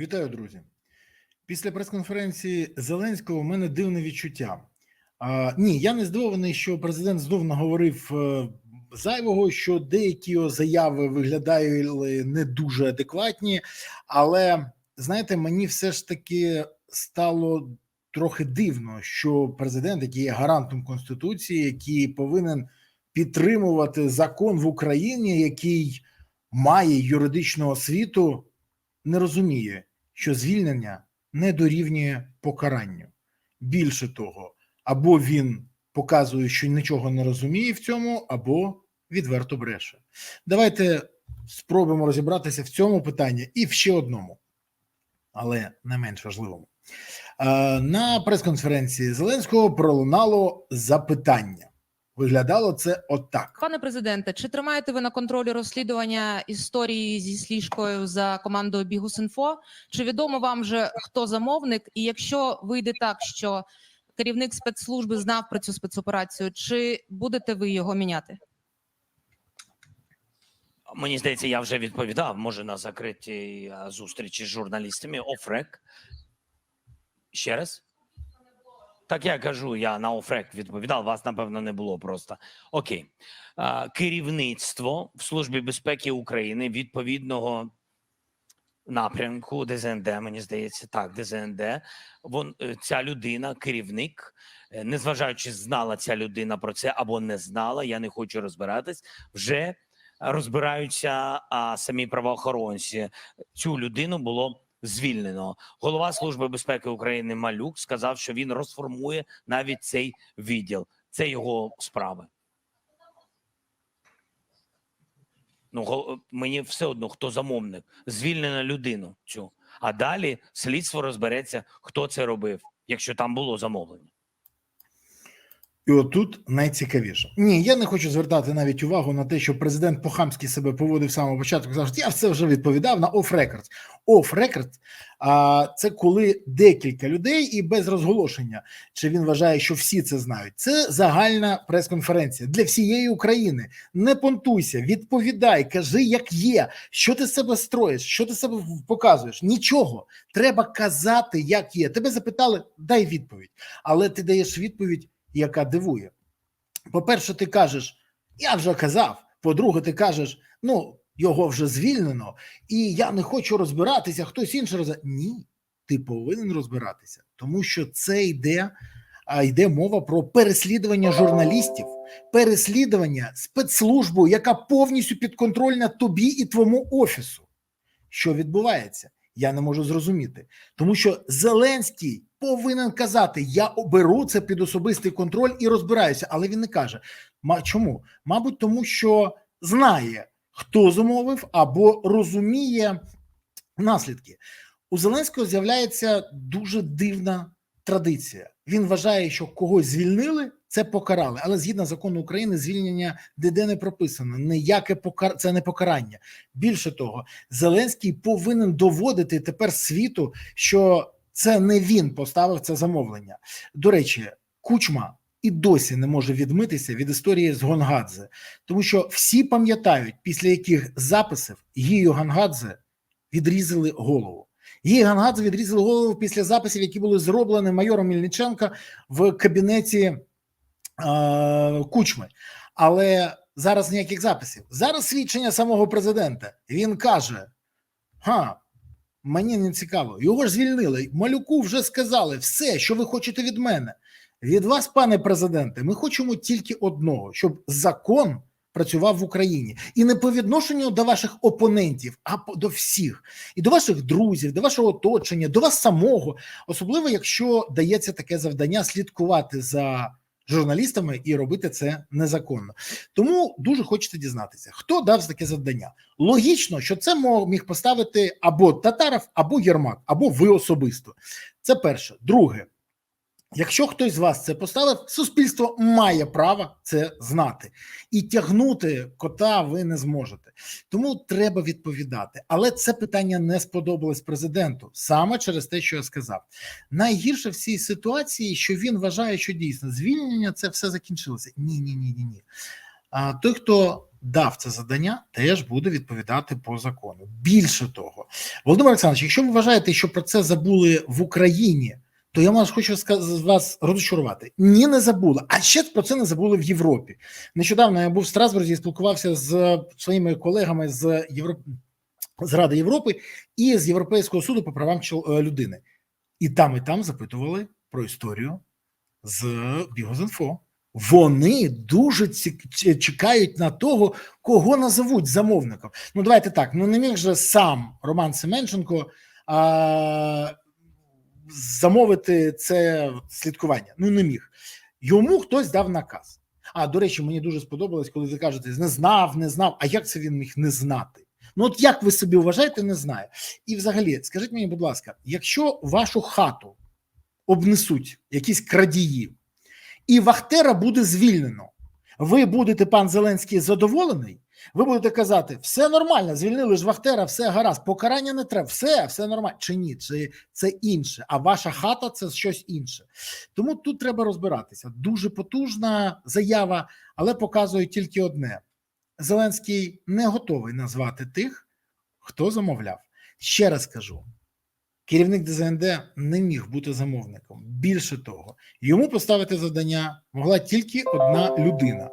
Вітаю, друзі. Після прес-конференції Зеленського у мене дивне відчуття. А, ні, я не здивований, що президент знов наговорив е, зайвого, що деякі його заяви виглядали не дуже адекватні, але знаєте, мені все ж таки стало трохи дивно, що президент, який є гарантом конституції, який повинен підтримувати закон в Україні, який має юридичну освіту, не розуміє, що звільнення не дорівнює покаранню. Більше того, або він показує, що нічого не розуміє в цьому, або відверто бреше. Давайте спробуємо розібратися в цьому питанні і в ще одному, але не менш важливому. Е, На прес-конференції Зеленського пролунало запитання. Виглядало це отак. Пане президенте, чи тримаєте ви на контролі розслідування історії зі сліжкою за командою Бігус.Інфо? Чи відомо вам вже хто замовник? І якщо вийде так, що керівник спецслужби знав про цю спецоперацію, чи будете ви його міняти? Мені здається, я вже відповідав. Може на закритій зустрічі з журналістами. Офрек. Ще раз. Так я кажу, я на офрек відповідав. Вас напевно не було просто. Окей, керівництво в службі безпеки України відповідного напрямку ДЗНД. Мені здається, так, ДЗНД. Вон е, ця людина, керівник, е, незважаючи, знала ця людина про це або не знала. Я не хочу розбиратись. Вже розбираються а, самі правоохоронці. Цю людину було звільнено. Голова служби безпеки України Малюк сказав, що він розформує навіть цей відділ. Це його справи. Ну, мені все одно, хто замовник, звільнена людину цю. А далі слідство розбереться, хто це робив, якщо там було замовлення. І отут найцікавіше. Ні, я не хочу звертати навіть увагу на те, що президент по-хамськи себе поводив з самого початку. Казав, що я все вже відповідав на оф-рекорд. Оф-рекорд це коли декілька людей і без розголошення. Чи він вважає, що всі це знають? Це загальна прес-конференція для всієї України. Не понтуйся, відповідай, кажи, як є. Що ти себе строїш, що ти себе показуєш? Нічого. Треба казати, як є. Тебе запитали, дай відповідь, але ти даєш відповідь яка дивує. По-перше, ти кажеш, я вже казав. По-друге, ти кажеш, ну, його вже звільнено, і я не хочу розбиратися, хтось інший роз... Ні, ти повинен розбиратися, тому що це йде, а йде мова про переслідування журналістів, переслідування спецслужбою, яка повністю підконтрольна тобі і твоєму офісу. Що відбувається? Я не можу зрозуміти, тому що Зеленський повинен казати: я оберу це під особистий контроль і розбираюся, але він не каже. Чому? Мабуть, тому що знає, хто замовив, або розуміє наслідки. У Зеленського з'являється дуже дивна традиція. Він вважає, що когось звільнили, це покарали. Але згідно закону України, звільнення ніде не прописано. Ніяке покар... це не покарання. Більше того, Зеленський повинен доводити тепер світу, що це не він поставив це замовлення. До речі, кучма і досі не може відмитися від історії з Гонгадзе, тому що всі пам'ятають, після яких записів Гію Гонгадзе відрізали голову. Її Гангадзе відрізали голову після записів, які були зроблені майором Мільниченка в кабінеті е, Кучми. Але зараз ніяких записів. Зараз свідчення самого президента. Він каже: Га, мені не цікаво. Його ж звільнили. Малюку вже сказали все, що ви хочете від мене. Від вас, пане президенте, ми хочемо тільки одного: щоб закон працював в Україні, і не по відношенню до ваших опонентів, а до всіх, і до ваших друзів, до вашого оточення, до вас самого, особливо якщо дається таке завдання слідкувати за журналістами і робити це незаконно. Тому дуже хочете дізнатися, хто дав таке завдання. Логічно, що це міг поставити або Татаров, або Єрмак, або ви особисто. Це перше. Друге. Якщо хтось з вас це поставив, суспільство має право це знати, і тягнути кота ви не зможете. Тому треба відповідати. Але це питання не сподобалось президенту саме через те, що я сказав. Найгірше в цій ситуації, що він вважає, що дійсно звільнення це все закінчилося. Ні, ні, ні, ні, ні. а той, хто дав це завдання, теж буде відповідати по закону. Більше того, Володимир Олександрович, якщо ви вважаєте, що про це забули в Україні, то я вас хочу вас розчарувати. Ні, не забули. А ще про це не забули в Європі. Нещодавно я був в Страсбурзі і спілкувався з своїми колегами з Європ... з Ради Європи і з Європейського суду по правам е, людини. І там, і там запитували про історію з Бігозінфо. Вони дуже чекають на того, кого назовуть замовником. Ну, давайте так. Ну не міг же сам Роман Семенченко а, замовити це слідкування. Ну не міг. Йому хтось дав наказ. А до речі, мені дуже сподобалось, коли ви кажете, не знав, не знав. А як це він міг не знати? Ну, от як ви собі вважаєте, не знаю. І взагалі, скажіть мені, будь ласка, якщо вашу хату обнесуть якісь крадії, і Вахтера буде звільнено, ви будете, пан Зеленський, задоволений? Ви будете казати, все нормально, звільнили ж Вахтера, все гаразд, покарання не треба, все, все нормально. Чи ні? Чи це інше? А ваша хата це щось інше. Тому тут треба розбиратися. Дуже потужна заява, але показує тільки одне: Зеленський не готовий назвати тих, хто замовляв. Ще раз кажу: керівник ДЗНД не міг бути замовником. Більше того, йому поставити завдання могла тільки одна людина,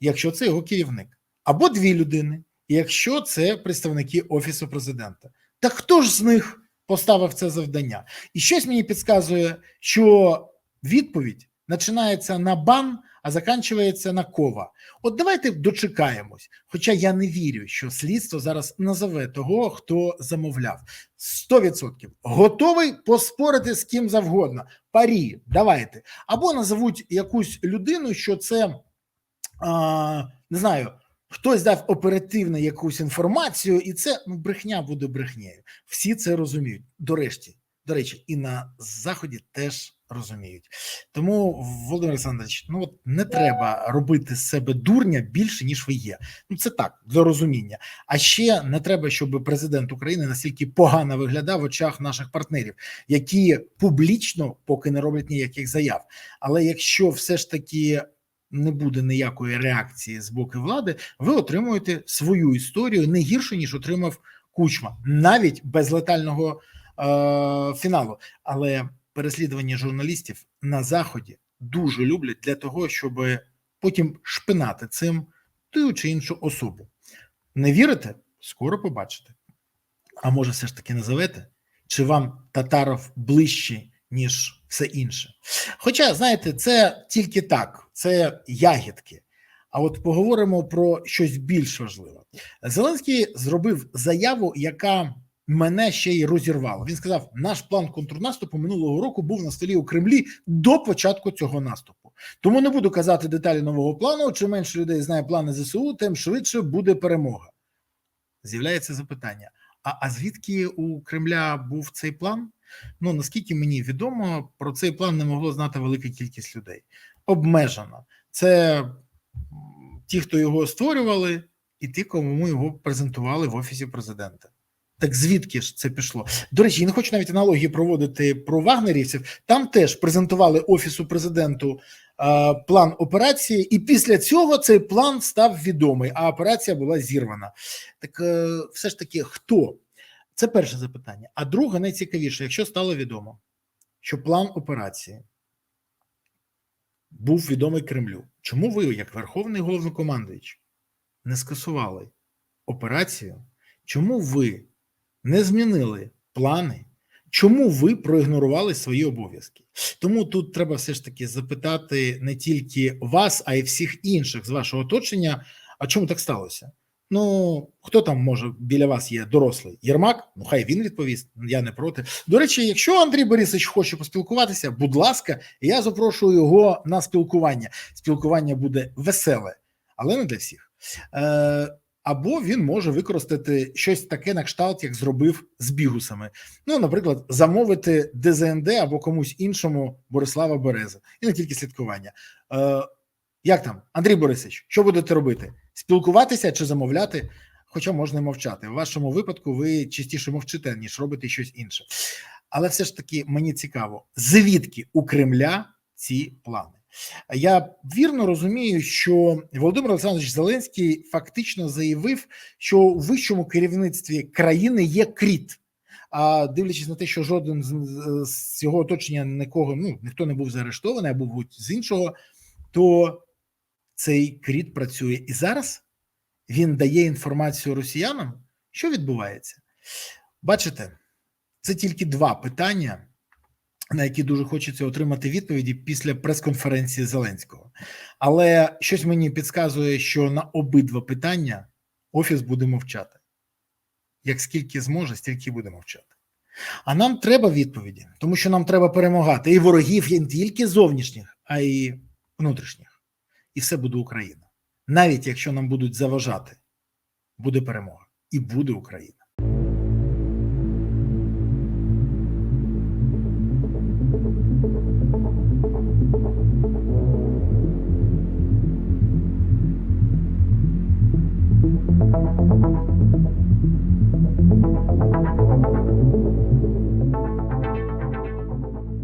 якщо це його керівник, або дві людини, якщо це представники офісу президента. Так хто ж з них поставив це завдання? І щось мені підказує, що відповідь починається на бан, а заканчується на кова. От давайте дочекаємось. Хоча я не вірю, що слідство зараз назове того, хто замовляв. 100% готовий поспорити з ким завгодно. Парі, давайте. Або назовуть якусь людину, що це а, не знаю. Хтось дав оперативно якусь інформацію, і це ну, брехня буде брехнею. Всі це розуміють. До речі, до речі, і на заході теж розуміють. Тому, Володимир Олександрович, ну от не треба робити з себе дурня більше ніж ви є. Ну це так для розуміння. А ще не треба, щоб президент України настільки погано виглядав в очах наших партнерів, які публічно поки не роблять ніяких заяв. Але якщо все ж таки не буде ніякої реакції з боку влади, ви отримуєте свою історію не гірше ніж отримав Кучма, навіть без летального е- фіналу. Але переслідування журналістів на заході дуже люблять для того, щоб потім шпинати цим ту чи іншу особу. Не вірите? Скоро побачите. А може, все ж таки назовете? Чи вам Татаров ближче, ніж все інше? Хоча, знаєте, це тільки так, це ягідки. А от поговоримо про щось більш важливе. Зеленський зробив заяву, яка мене ще й розірвала. Він сказав: наш план контрнаступу минулого року був на столі у Кремлі до початку цього наступу. Тому не буду казати деталі нового плану. Чим менше людей знає плани ЗСУ, тим швидше буде перемога. З'являється запитання: а, а звідки у Кремля був цей план? Ну наскільки мені відомо, про цей план не могло знати велика кількість людей. Обмежено. Це ті, хто його створювали, і ті, кому його презентували в офісі президента. Так звідки ж це пішло? До речі, я не хочу навіть аналогії проводити про вагнерівців. Там теж презентували офісу президенту е, план операції, і після цього цей план став відомий, а операція була зірвана. Так е, все ж таки, хто? Це перше запитання. А друге, найцікавіше, якщо стало відомо, що план операції був відомий Кремлю, чому ви, як Верховний головнокомандуючий, не скасували операцію? Чому ви не змінили плани? Чому ви проігнорували свої обов'язки? Тому тут треба все ж таки запитати не тільки вас, а й всіх інших з вашого оточення. А чому так сталося? Ну хто там може біля вас є дорослий? Єрмак? Ну хай він відповість. Я не проти. До речі, якщо Андрій Борисович хоче поспілкуватися, будь ласка, я запрошую його на спілкування. Спілкування буде веселе, але не для всіх. Е, або він може використати щось таке на кшталт, як зробив з бігусами. Ну, наприклад, замовити ДЗНД або комусь іншому Борислава Береза, і не тільки слідкування. Е, як там, Андрій Борисович, що будете робити? Спілкуватися чи замовляти? Хоча можна і мовчати. В вашому випадку ви частіше мовчите, ніж робите щось інше. Але все ж таки мені цікаво, звідки у Кремля ці плани? Я вірно розумію, що Володимир Олександрович Зеленський фактично заявив, що у вищому керівництві країни є кріт. А дивлячись на те, що жоден з, цього оточення нікого, ну ніхто не був заарештований, або будь з іншого, то цей кріт працює. І зараз він дає інформацію росіянам, що відбувається. Бачите, це тільки два питання, на які дуже хочеться отримати відповіді після прес-конференції Зеленського. Але щось мені підказує, що на обидва питання офіс буде мовчати. Як скільки зможе, стільки буде мовчати. А нам треба відповіді, тому що нам треба перемагати і ворогів є не тільки зовнішніх, а й внутрішніх. І все буде Україна. Навіть якщо нам будуть заважати, буде перемога і буде Україна.